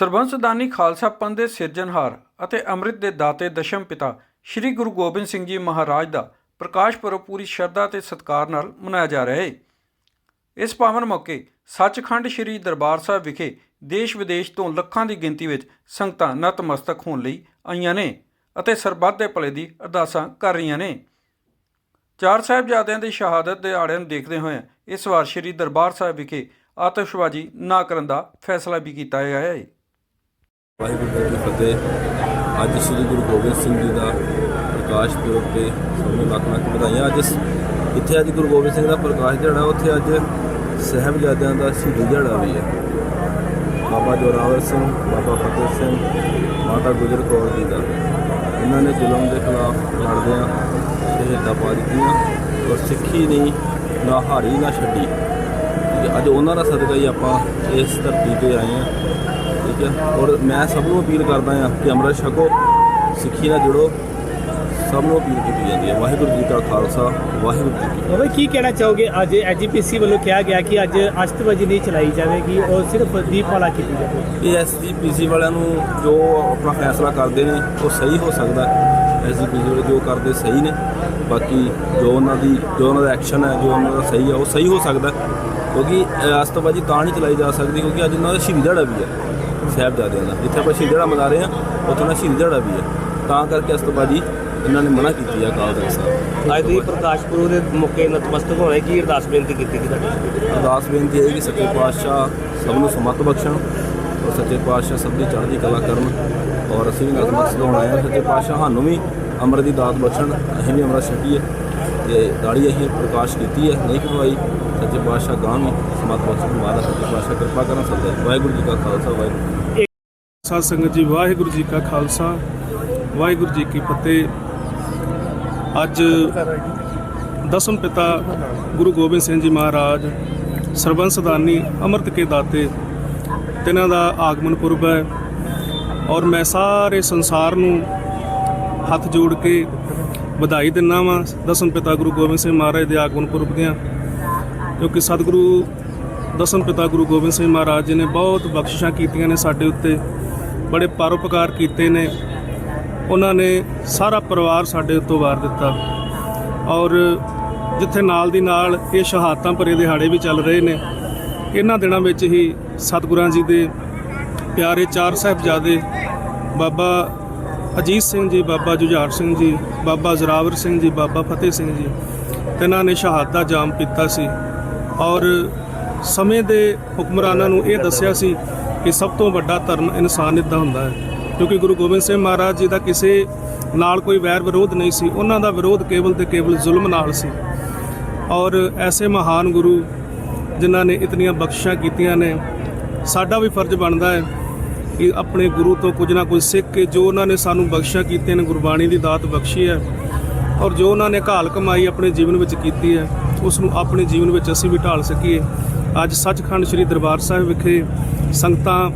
ਸਰਬੰਸਦਾਨੀ ਖਾਲਸਾ ਪੰਥ ਦੇ ਸਿਰਜਣਹਾਰ ਅਤੇ ਅੰਮ੍ਰਿਤ ਦੇ ਦਾਤੇ ਦਸ਼ਮ ਪਿਤਾ ਸ੍ਰੀ ਗੁਰੂ ਗੋਬਿੰਦ ਸਿੰਘ ਜੀ ਮਹਾਰਾਜ ਦਾ ਪ੍ਰਕਾਸ਼ ਪੁਰਬ ਪੂਰੀ ਸ਼ਰਧਾ ਤੇ ਸਤਿਕਾਰ ਨਾਲ ਮਨਾਇਆ ਜਾ ਰਿਹਾ ਹੈ। ਇਸ ਪਾਵਨ ਮੌਕੇ ਸੱਚਖੰਡ ਸ੍ਰੀ ਦਰਬਾਰ ਸਾਹਿਬ ਵਿਖੇ ਦੇਸ਼ ਵਿਦੇਸ਼ ਤੋਂ ਲੱਖਾਂ ਦੀ ਗਿਣਤੀ ਵਿੱਚ ਸੰਗਤਾਂ ਨਤਮਸਤਕ ਹੋਣ ਲਈ ਆਈਆਂ ਨੇ ਅਤੇ ਸਰਬੱਤ ਦੇ ਭਲੇ ਦੀ ਅਰਦਾਸਾਂ ਕਰ ਰਹੀਆਂ ਨੇ। ਚਾਰ ਸਾਹਿਬਜ਼ਾਦਿਆਂ ਦੀ ਸ਼ਹਾਦਤ ਦੇ ਆੜਿਆਂ ਨੂੰ ਦੇਖਦੇ ਹੋਏ ਇਸ ਵਾਰ ਸ੍ਰੀ ਦਰਬਾਰ ਸਾਹਿਬ ਵਿਖੇ ਆਤਿਸ਼ਬਾਜ਼ੀ ਨਾ ਕਰਨ ਦਾ ਫੈਸਲਾ ਵੀ ਕੀਤਾ ਗਿਆ ਹੈ। ਵਾਹਿਗੁਰੂ ਜੀ ਕੀ ਫਤਿਹ। ਅੱਜ ਸ੍ਰੀ ਗੁਰੂ ਗੋਬਿੰਦ ਸਿੰਘ ਜੀ ਦਾ ਪ੍ਰਕਾਸ਼ ਪੁਰਬ ਤੇ ਸਭ ਨੂੰ ਲੱਖ ਲੱਖ ਵਧਾਈਆਂ। ਅੱਜ ਸ- ਜਿੱਥੇ ਅੱਜ ਗੁਰੂ ਗੋਬਿੰਦ ਸਿੰਘ ਦਾ ਪ੍ਰਕਾਸ਼ ਦਿਹਾੜਾ, ਉੱਥੇ ਅੱਜ ਸਾਹਿਬਜ਼ਾਦਿਆਂ ਦਾ ਸ਼ਹੀਦੀ ਦਿਹਾੜਾ ਵੀ ਹੈ। ਬਾਬਾ ਜੋਰਾਵਰ ਸਿੰਘ, ਬਾਬਾ ਫਤਿਹ ਸਿੰਘ, ਮਾਤਾ ਗੁਜਰ ਕੌਰ ਜੀ ਦਾ। ਇਹਨਾਂ ਨੇ ਜ਼ੁਲਮ ਦੇ ਖਿਲਾਫ ਲੜਦਿਆਂ ਸ਼ਹੀਦਾਂ ਪਾ ਦਿੱਤੀਆਂ ਔਰ ਸਿੱਖੀ ਨਹੀਂ ਨਾ ਹਾਰੀ ਨਾ ਛੱਡੀ। ਅੱਜ ਉਹਨਾਂ ਦਾ ਸਦਕਾ ਹੀ ਆਪਾਂ ਇਸ ਧਰਤੀ ਤੇ ਆਏ ਹਾਂ। ਠੀਕ ਹੈ? ਔਰ ਮੈਂ ਸਭ ਨੂੰ ਅਪੀਲ ਕਰਦਾ ਹਾਂ ਕਿ ਅੰਮ੍ਰਿਤ ਛਕੋ ਸਿੱਖੀ ਨਾਲ ਜੁੜੋ ਸਭ ਨੂੰ ਅਪੀਲ ਕੀਤੀ ਜਾਂਦੀ ਹੈ। ਵਾਹਿਗੁਰੂ ਜੀ ਕਾ ਖਾਲਸਾ ਵਾਹਿਗੁਰੂ ਜੀ ਕੀ ਬਾਬਾ ਕੀ ਕਹਿਣਾ ਚਾਹੋਗੇ? ਅੱਜ ਐਜੀਪੀਸੀ ਵੱਲੋਂ ਕਿਹਾ ਗਿਆ ਕਿ ਅੱਜ ਅਸ਼ਤਵਾਜੀ ਨਹੀਂ ਚਲਾਈ ਜਾਵੇਗੀ ਔਰ ਸਿਰਫ ਦੀਪਮਾਲਾ ਕੀਤੀ ਜਾਵੇਗੀ। ਇਹ ਐਸਜੀਪੀਸੀ ਵਾਲਿਆਂ ਨੂੰ ਜੋ ਆਪਣਾ ਫੈਸਲਾ ਕਰਦੇ ਨੇ ਉਹ ਸਹੀ ਹੋ ਸਕਦਾ ਐਸਜੀਪੀਸੀ ਵਾਲੇ ਜੋ ਕਰਦੇ ਸਹੀ ਨੇ ਬਾਕੀ ਜੋ ਉਹਨਾਂ ਦੀ ਜੋ ਉਹਨਾਂ ਦਾ ਐਕਸ਼ਨ ਹੈ ਜੋ ਉਹਨਾਂ ਦਾ ਸਹੀ ਹੈ ਉਹ ਸਹੀ ਹੋ ਸਕਦਾ ਕਿਉਂਕਿ ਅਸਤਬਾਜੀ ਤਾਂ ਨਹੀਂ ਚਲਾਈ ਜਾ ਸਕਦੀ ਕਿਉਂਕਿ ਅੱਜ ਉਹਨਾਂ ਦਾ ਸ਼ਹੀਦੀ ਦਿਹਾੜਾ ਵੀ ਹੈ। ਸਾਹਿਬਜ਼ਾਦਿਆਂ ਦਾ। ਜਿੱਥੇ ਆਪਾਂ ਸ਼ਹੀਦੀ ਦਿਹਾੜਾ ਮਨਾ ਰਹੇ ਹਾਂ ਉੱਥੇ ਉਹਨਾਂ ਸ਼ਹੀਦੀ ਦਿਹਾੜਾ ਵੀ ਹੈ। ਤਾਂ ਕਰਕੇ ਅਸਤਬਾਜੀ ਇਹਨਾਂ ਨੇ ਮਨਾ ਕੀਤੀ ਹੈ ਅਕਾਲ ਤਖਤ ਸਾਹਿਬ ਅੱਜ ਤੁਸੀਂ ਪ੍ਰਕਾਸ਼ ਪੁਰਬ ਦੇ ਮੌਕੇ ਨਤਮਸਤਕ ਹੋਏ ਕੀ ਅਰਦਾਸ ਬੇਨਤੀ ਕੀਤੀ ਕਿ ਤੁਹਾਡੀ? ਅਰਦਾਸ ਬੇਨਤੀ ਹੈ ਕਿ ਸੱਚੇ ਪਾਤਸ਼ਾਹ ਸਭ ਨੂੰ ਸਮਤ ਬਖਸ਼ਣ ਔਰ ਸੱਚੇ ਪਾਤਸ਼ਾਹ ਸਭ ਦੀ ਚੜ੍ਹਦੀ ਕਲਾ ਕਰਨ ਔਰ ਅਸੀਂ ਵੀ ਨਤਮਸਤਕ ਹੋਣ ਆਏ ਹਾਂ। ਸੱਚੇ ਪਾਤਸ਼ਾਹ ਸਾਨੂੰ ਵੀ ਅੰਮ੍ਰਿਤ ਦੀ ਦਾਤ ਬਖਸ਼ਣ ਅਸੀਂ ਵੀ ਅੰਮ੍ਰਿਤ ਛਕੀਏ ਤੇ ਦਾੜੀ ਅਸੀਂ ਪ੍ਰਕਾਸ਼ ਕੀਤੀ ਹੈ। ਨਹੀਂ ਕਰਵਾਈ ਸੱਚੇ ਪਾਤਸ਼ਾਹ ਗਾਂ ਵੀ ਸਮਤ ਬਖਸ਼ਣ ਸੱਚੇ ਪਾਤਸ਼ਾਹ ਕਿਰਪਾ ਕਰਨ ਸਭ ਤੇ ਵਾਹਿਗੁਰੂ ਜੀ ਕਾ ਖਾਲਸਾ, ਵਾਹਿਗੁਰੂ ਸਾਧ ਸੰਗਤ ਜੀ, ਵਾਹਿਗੁਰੂ ਜੀ ਕਾ ਖਾਲਸਾ, ਵਾਹਿਗੁਰੂ ਜੀ ਕੀ ਫਤਿਹ। ਅੱਜ ਦਸਮ ਪਿਤਾ ਗੁਰੂ ਗੋਬਿੰਦ ਸਿੰਘ ਜੀ ਮਹਾਰਾਜ ਸਰਬੰਸਦਾਨੀ ਅੰਮ੍ਰਿਤ ਕੇ ਦਾਤੇ, ਤਿਨਾਂ ਦਾ ਆਗਮਨ ਪੁਰਬ ਹੈ ਔਰ ਮੈਂ ਸਾਰੇ ਸੰਸਾਰ ਨੂੰ ਹੱਥ ਜੋੜ ਕੇ ਵਧਾਈ ਦਿੰਦਾ ਵਾਂ ਦਸਮ ਪਿਤਾ ਗੁਰੂ ਗੋਬਿੰਦ ਸਿੰਘ ਮਹਾਰਾਜ ਦੇ ਆਗਮਨ ਪੁਰਬ ਦੀਆਂ। ਕਿਉਂਕਿ ਸਤਿਗੁਰੂ ਦਸਮ ਪਿਤਾ ਗੁਰੂ ਗੋਬਿੰਦ ਸਿੰਘ ਮਹਾਰਾਜ ਜੀ ਨੇ ਬਹੁਤ ਬਖਸ਼ਿਸ਼ਾਂ ਕੀਤੀਆਂ ਨੇ ਸਾਡੇ ਉੱਤੇ, ਬੜੇ ਪਰਉਪਕਾਰ ਕੀਤੇ ਨੇ। ਉਹਨਾਂ ਨੇ ਸਾਰਾ ਪਰਿਵਾਰ ਸਾਡੇ ਉੱਤੋਂ ਵਾਰ ਦਿੱਤਾ। ਔਰ ਜਿੱਥੇ ਨਾਲ ਦੀ ਨਾਲ ਇਹ ਸ਼ਹਾਦਤਾਂ ਭਰੇ ਦਿਹਾੜੇ ਵੀ ਚੱਲ ਰਹੇ ਨੇ, ਇਹਨਾਂ ਦਿਨਾਂ ਵਿੱਚ ਹੀ ਸਤਿਗੁਰਾਂ ਜੀ ਦੇ ਪਿਆਰੇ ਚਾਰ ਸਾਹਿਬਜ਼ਾਦੇ ਬਾਬਾ ਅਜੀਤ ਸਿੰਘ ਜੀ, ਬਾਬਾ ਜੁਝਾਰ ਸਿੰਘ ਜੀ, ਬਾਬਾ ਜ਼ਰਾਵਰ ਸਿੰਘ ਜੀ, ਬਾਬਾ ਫਤਿਹ ਸਿੰਘ ਜੀ, ਤਿੰਨਾਂ ਨੇ ਸ਼ਹਾਦਤ ਦਾ ਜਾਮ ਪੀਤਾ ਸੀ। ਔਰ ਸਮੇਂ ਦੇ ਹੁਕਮਰਾਨਾਂ ਨੂੰ ਇਹ ਦੱਸਿਆ ਸੀ ਕਿ ਸਭ ਤੋਂ ਵੱਡਾ ਧਰਮ ਇਨਸਾਨੀਅਤ ਦਾ ਹੁੰਦਾ ਹੈ, ਕਿਉਂਕਿ ਗੁਰੂ ਗੋਬਿੰਦ ਸਿੰਘ ਮਹਾਰਾਜ ਜੀ ਦਾ ਕਿਸੇ ਨਾਲ ਕੋਈ ਵੈਰ ਵਿਰੋਧ ਨਹੀਂ ਸੀ, ਉਹਨਾਂ ਦਾ ਵਿਰੋਧ ਕੇਵਲ ਤੇ ਕੇਵਲ ਜ਼ੁਲਮ ਨਾਲ ਸੀ। ਔਰ ਐਸੇ ਮਹਾਨ ਗੁਰੂ ਜਿਨ੍ਹਾਂ ਨੇ ਇਤਨੀਆਂ ਬਖਸ਼ਿਸ਼ਾਂ ਕੀਤੀਆਂ ਨੇ, ਸਾਡਾ ਵੀ ਫਰਜ਼ ਬਣਦਾ ਹੈ ਕਿ ਆਪਣੇ ਗੁਰੂ ਤੋਂ ਕੁਝ ਨਾ ਕੁਝ ਸਿੱਖ ਕੇ ਜੋ ਉਹਨਾਂ ਨੇ ਸਾਨੂੰ ਬਖਸ਼ਿਸ਼ਾਂ ਕੀਤੀਆਂ ਨੇ, ਗੁਰਬਾਣੀ ਦੀ ਦਾਤ ਬਖਸ਼ੀ ਹੈ, ਔਰ ਜੋ ਉਹਨਾਂ ਨੇ ਘਾਲ ਕਮਾਈ ਆਪਣੇ ਜੀਵਨ ਵਿੱਚ ਕੀਤੀ ਹੈ ਉਸ ਨੂੰ ਆਪਣੇ ਜੀਵਨ ਵਿੱਚ ਅਸੀਂ ਵੀ ਢਾਲ ਸਕੀਏ। ਅੱਜ ਸੱਚਖੰਡ ਸ੍ਰੀ ਦਰਬਾਰ ਸਾਹਿਬ ਵਿਖੇ ਸੰਗਤਾਂ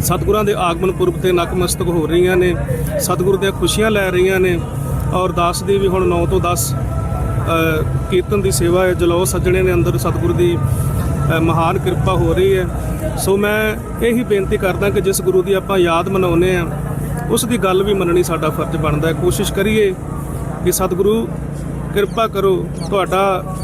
ਸਤਿਗੁਰਾਂ ਦੇ ਆਗਮਨ ਪੁਰਬ ਤੇ ਨਤਮਸਤਕ ਹੋ ਰਹੀਆਂ ਨੇ, ਸਤਿਗੁਰ ਦੀਆਂ ਖੁਸ਼ੀਆਂ ਲੈ ਰਹੀਆਂ ਨੇ ਔਰ ਦਾਸ ਦੀ ਵੀ ਹੁਣ 9 ਤੋਂ 10 ਕੀਰਤਨ ਦੀ ਸੇਵਾ ਹੈ। ਜਲੋ ਸੱਜਣੇ ਨੇ ਅੰਦਰ ਸਤਿਗੁਰ ਦੀ ਮਹਾਨ ਕਿਰਪਾ ਹੋ ਰਹੀ ਹੈ। ਸੋ ਮੈਂ ਇਹੀ ਬੇਨਤੀ ਕਰਦਾ ਕਿ ਜਿਸ ਗੁਰੂ ਦੀ ਆਪਾਂ ਯਾਦ ਮਨਾਉਂਦੇ ਆ ਉਸ ਦੀ ਗੱਲ ਵੀ ਮੰਨਣੀ ਸਾਡਾ ਫਰਜ਼ ਬਣਦਾ ਹੈ। ਕੋਸ਼ਿਸ਼ ਕਰੀਏ ਕਿ ਸਤਿਗੁਰੂ ਕਿਰਪਾ ਕਰੋ ਤੁਹਾਡਾ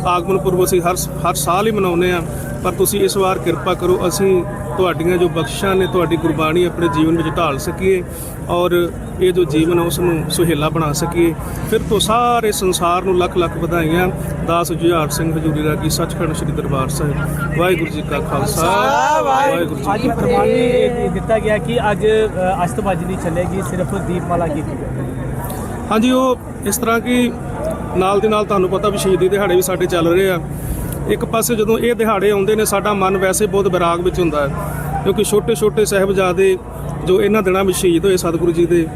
ਆਗਮਨ ਪੁਰਬ ਅਸੀਂ ਹਰ ਹਰ ਸਾਲ ਹੀ ਮਨਾਉਂਦੇ ਆ ਪਰ ਤੁਸੀਂ ਇਸ ਵਾਰ ਕਿਰਪਾ ਕਰੋ ਅਸੀਂ ਤੁਹਾਡੀਆਂ ਜੋ ਬਖਸ਼ਿਸ਼ਾਂ ਨੇ ਤੁਹਾਡੀ ਗੁਰਬਾਣੀ ਆਪਣੇ ਜੀਵਨ ਵਿੱਚ ਢਾਲ ਸਕੀਏ ਔਰ ਇਹ ਜੋ ਜੀਵਨ ਉਸ ਨੂੰ ਸੁਹੇਲਾ ਬਣਾ ਸਕੀਏ। ਫਿਰ ਤੋਂ ਸਾਰੇ ਸੰਸਾਰ ਨੂੰ ਲੱਖ ਲੱਖ ਵਧਾਈਆਂ। ਦਾਸ ਜੁਝਾਰ ਸਿੰਘ ਹਜੂਰੀ ਦਾ ਕੀ ਸੱਚਖੰਡ ਸ੍ਰੀ ਦਰਬਾਰ ਸਾਹਿਬ। ਵਾਹਿਗੁਰੂ ਜੀ ਕਾ ਖਾਲਸਾ। ਵਾਹਿਗੁਰੂ ਜੀ ਕੀ ਫਤਿਹ। ਫਰਮਾਨ ਦਿੱਤਾ ਗਿਆ ਕਿ ਅੱਜ ਅ, ਅਸ਼ਤਵਾਜੀ ਨਹੀਂ ਚੱਲੇਗੀ ਸਿਰਫ ਦੀਪਮਾਲਾ ਕੀਤੀ ਹਾਂਜੀ ਉਹ ਇਸ ਤਰ੍ਹਾਂ ਕਿ ਨਾਲ ਦੇ ਨਾਲ ਤੁਹਾਨੂੰ ਪਤਾ ਵੀ ਸ਼ਹੀਦੀ ਦਿਹਾੜੇ ਵੀ ਸਾਡੇ ਚੱਲ ਰਹੇ ਆ। ਇੱਕ ਪਾਸੇ ਜਦੋਂ ਇਹ ਦਿਹਾੜੇ ਆਉਂਦੇ ਨੇ, ਸਾਡਾ ਮਨ ਵੈਸੇ ਬਹੁਤ ਵਿਰਾਗ ਵਿੱਚ ਹੁੰਦਾ ਹੈ, ਕਿਉਂਕਿ ਛੋਟੇ ਛੋਟੇ ਸਾਹਿਬਜ਼ਾਦੇ ਜੋ ਇਹਨਾਂ ਦਿਨਾਂ ਵਿੱਚ ਸ਼ਹੀਦ ਹੋਏ ਸਤਿਗੁਰੂ ਜੀ ਦੇ,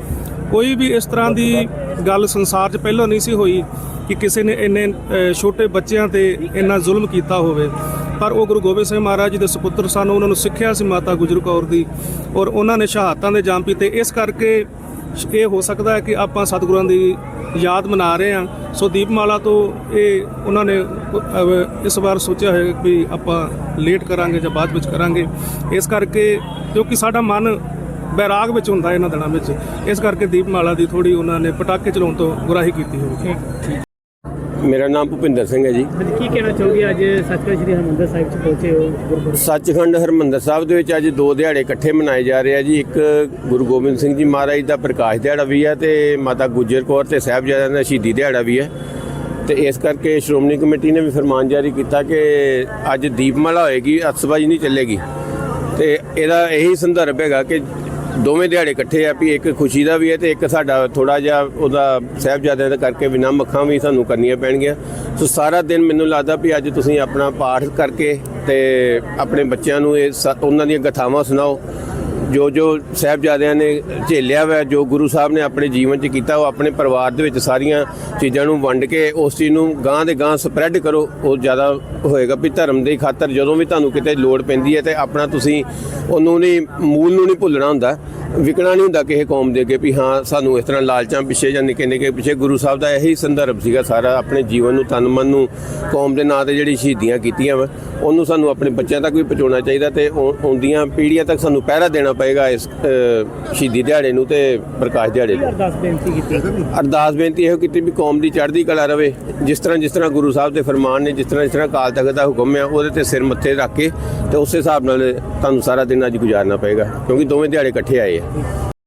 ਕੋਈ ਵੀ ਇਸ ਤਰ੍ਹਾਂ ਦੀ ਗੱਲ ਸੰਸਾਰ 'ਚ ਪਹਿਲਾਂ ਨਹੀਂ ਸੀ ਹੋਈ ਕਿ ਕਿਸੇ ਨੇ ਇੰਨੇ ਛੋਟੇ ਬੱਚਿਆਂ ਤੇ ਇੰਨਾ ਜ਼ੁਲਮ ਕੀਤਾ ਹੋਵੇ। ਪਰ ਉਹ ਗੁਰੂ ਗੋਬਿੰਦ ਸਿੰਘ ਮਹਾਰਾਜ ਜੀ ਦੇ ਸੁਪੁੱਤਰ ਸਨ, ਉਹਨਾਂ ਨੂੰ ਸਿੱਖਿਆ ਸੀ ਮਾਤਾ ਗੁਜਰ ਕੌਰ ਦੀ ਔਰ ਉਹਨਾਂ ਨੇ ਸ਼ਹਾਦਤਾਂ ਦੇ ਜਾਮ ਪੀਤੇ। ਇਸ ਕਰਕੇ ਇਹ ਹੋ ਸਕਦਾ ਹੈ ਕਿ ਆਪਾਂ ਸਤਿਗੁਰਾਂ ਦੀ ਯਾਦ ਮਨਾ ਰਹੇ ਹਾਂ। ਸੋ ਦੀਪਮਾਲਾ ਤੋਂ ਇਹ ਉਹਨਾਂ ਨੇ ਇਸ ਵਾਰ ਸੋਚਿਆ ਹੈ ਵੀ ਆਪਾਂ ਲੇਟ ਕਰਾਂਗੇ ਜਾਂ ਬਾਅਦ ਵਿੱਚ ਕਰਾਂਗੇ। ਇਸ ਕਰਕੇ ਕਿਉਂਕਿ ਸਾਡਾ ਮਨ ਬੈਰਾਗ ਵਿੱਚ ਹੁੰਦਾ ਇਹਨਾਂ ਦਿਨਾਂ ਵਿੱਚ, ਇਸ ਕਰਕੇ ਦੀਪਮਾਲਾ ਦੀ ਥੋੜੀ ਉਹਨਾਂ ਨੇ ਪਟਾਕੇ ਚਲਾਉਣ ਤੋਂ ਗੁਰਾਹੀ ਕੀਤੀ ਹੋਵੇ ਮੇਰਾ ਨਾਮ ਭੁਪਿੰਦਰ ਸਿੰਘ ਹੈ ਜੀ। ਕੀ ਕਹਿਣਾ ਚਾਹੋਗੇ? ਅੱਜ ਸੱਚਖੰਡ ਸ੍ਰੀ ਹਰਿਮੰਦਰ ਸਾਹਿਬ ਚ ਪਹੁੰਚੇ ਹੋ ਸੱਚਖੰਡ ਹਰਮੰਦਰ ਸਾਹਿਬ ਦੇ ਵਿੱਚ ਅੱਜ ਦੋ ਦਿਹਾੜੇ ਇਕੱਠੇ ਮਨਾਏ ਜਾ ਰਹੇ ਆ ਜੀ। ਇੱਕ ਗੁਰੂ ਗੋਬਿੰਦ ਸਿੰਘ ਜੀ ਮਹਾਰਾਜ ਦਾ ਪ੍ਰਕਾਸ਼ ਦਿਹਾੜਾ ਵੀ ਹੈ ਤੇ ਮਾਤਾ ਗੁਜਰ ਕੌਰ ਤੇ ਸਾਹਿਬਜ਼ਾਦਿਆਂ ਦਾ ਸ਼ਹੀਦੀ ਦਿਹਾੜਾ ਵੀ ਹੈ ਤੇ ਇਸ ਕਰਕੇ ਸ਼੍ਰੋਮਣੀ ਕਮੇਟੀ ਨੇ ਵੀ ਫਰਮਾਨ ਜਾਰੀ ਕੀਤਾ ਕਿ ਅੱਜ ਦੀਪਮਾਲਾ ਹੋਏਗੀ ਅਤਸਬਾਜੀ ਨਹੀਂ ਚੱਲੇਗੀ। ਤੇ ਇਹਦਾ ਇਹੀ ਸੰਦਰਭ ਹੈਗਾ ਕਿ ਦੋਵੇਂ ਦਿਹਾੜੇ ਇਕੱਠੇ ਆ ਵੀ ਇੱਕ ਖੁਸ਼ੀ ਦਾ ਵੀ ਹੈ ਤੇ ਇੱਕ ਸਾਡਾ ਥੋੜਾ ਜਿਹਾ ਉਹਦਾ ਸਾਹਿਬਜ਼ਾਦਿਆਂ ਦਾ ਕਰਕੇ ਬਿਨਾਂ ਅੱਖਾਂ ਵੀ ਸਾਨੂੰ ਕਰਨੀਆਂ ਪੈਣਗੀਆਂ। ਸੋ ਸਾਰਾ ਦਿਨ ਮੈਨੂੰ ਲੱਗਦਾ ਵੀ ਅੱਜ ਤੁਸੀਂ ਆਪਣਾ ਪਾਠ ਕਰਕੇ ਤੇ ਆਪਣੇ ਬੱਚਿਆਂ ਨੂੰ ਇਹ ਸ- ਉਹਨਾਂ ਦੀਆਂ ਕਥਾਵਾਂ ਸੁਣਾਓ। ਜੋ ਜੋ ਸਾਹਿਬਜ਼ਾਦਿਆਂ ਨੇ ਝੇਲਿਆ ਵਾ, ਜੋ ਗੁਰੂ ਸਾਹਿਬ ਨੇ ਆਪਣੇ ਜੀਵਨ 'ਚ ਕੀਤਾ, ਉਹ ਆਪਣੇ ਪਰਿਵਾਰ ਦੇ ਵਿੱਚ ਸਾਰੀਆਂ ਚੀਜ਼ਾਂ ਨੂੰ ਵੰਡ ਕੇ ਉਸ ਚੀਜ਼ ਨੂੰ ਗਾਂ ਦੇ ਗਾਂ ਸਪਰੈਡ ਕਰੋ, ਉਹ ਜ਼ਿਆਦਾ ਹੋਏਗਾ ਵੀ ਧਰਮ ਦੇ ਖਾਤਰ ਜਦੋਂ ਵੀ ਤੁਹਾਨੂੰ ਕਿਤੇ ਲੋੜ ਪੈਂਦੀ ਹੈ ਤੇ ਆਪਣਾ ਤੁਸੀਂ ਉਹਨੂੰ ਨਹੀਂ, ਮੂਲ ਨੂੰ ਨਹੀਂ ਭੁੱਲਣਾ ਹੁੰਦਾ, ਵਿਕਣਾ ਨਹੀਂ ਹੁੰਦਾ ਕਿਸੇ ਕੌਮ ਦੇ ਅੱਗੇ ਵੀ ਹਾਂ, ਸਾਨੂੰ ਇਸ ਤਰ੍ਹਾਂ ਲਾਲਚਾਂ ਪਿੱਛੇ ਜਾਂ ਨਿੱਕੇ ਨਿੱਕੇ ਪਿੱਛੇ ਗੁਰੂ ਸਾਹਿਬ ਦਾ ਇਹੀ ਸੰਦਰਭ ਸੀਗਾ ਸਾਰਾ ਆਪਣੇ ਜੀਵਨ ਨੂੰ, ਤਨ ਮਨ ਨੂੰ, ਕੌਮ ਦੇ ਨਾਂ ਤੇ ਜਿਹੜੀ ਸ਼ਹੀਦੀਆਂ ਕੀਤੀਆਂ ਵਾ, ਉਹਨੂੰ ਸਾਨੂੰ ਆਪਣੇ ਬੱਚਿਆਂ ਤੱਕ ਵੀ ਪਹੁੰਚਾਉਣਾ ਚਾਹੀਦਾ ਤੇ ਆਉ- ਆਉਂਦੀਆਂ ਪੀੜ੍ਹੀਆਂ ਤੱਕ ਸਾਨੂੰ ਪਹਿਰਾ ਦੇਣਾ ਪਏਗਾ ਇਸ ਸ਼ਹੀਦੀ ਦਿਹਾੜੇ ਨੂੰ ਤੇ ਪ੍ਰਕਾਸ਼ ਦਿਹਾੜੇ ਨੂੰ। ਅਰਦਾਸ ਬੇਨਤੀ ਕੀਤੀ ਅਰਦਾਸ ਬੇਨਤੀ ਇਹੋ ਕੀਤੀ ਵੀ ਕੌਮ ਦੀ ਚੜ੍ਹਦੀ ਕਲਾ ਰਵੇ। ਜਿਸ ਤਰ੍ਹਾਂ ਜਿਸ ਤਰ੍ਹਾਂ ਗੁਰੂ ਸਾਹਿਬ ਦੇ ਫਰਮਾਨ ਨੇ ਜਿਸ ਤਰ੍ਹਾਂ ਜਿਸ ਤਰ੍ਹਾਂ ਕਾਲ ਤਖਤ ਦਾ ਹੁਕਮ ਹੈ ਉਹਦੇ ਤੇ ਸਿਰ ਮੱਥੇ ਰੱਖ ਕੇ ਤੇ ਉਸੇ ਹਿਸਾਬ ਨਾਲ ਤੁਹਾਨੂੰ ਸਾਰਾ ਦਿਨ ਅੱਜ ਗੁਜ਼ਾਰਨਾ ਪਏਗਾ ਕਿਉਂਕਿ ਦੋਵੇਂ ਦਿਹਾੜੇ ਇਕੱਠੇ ਆਏ ਆ।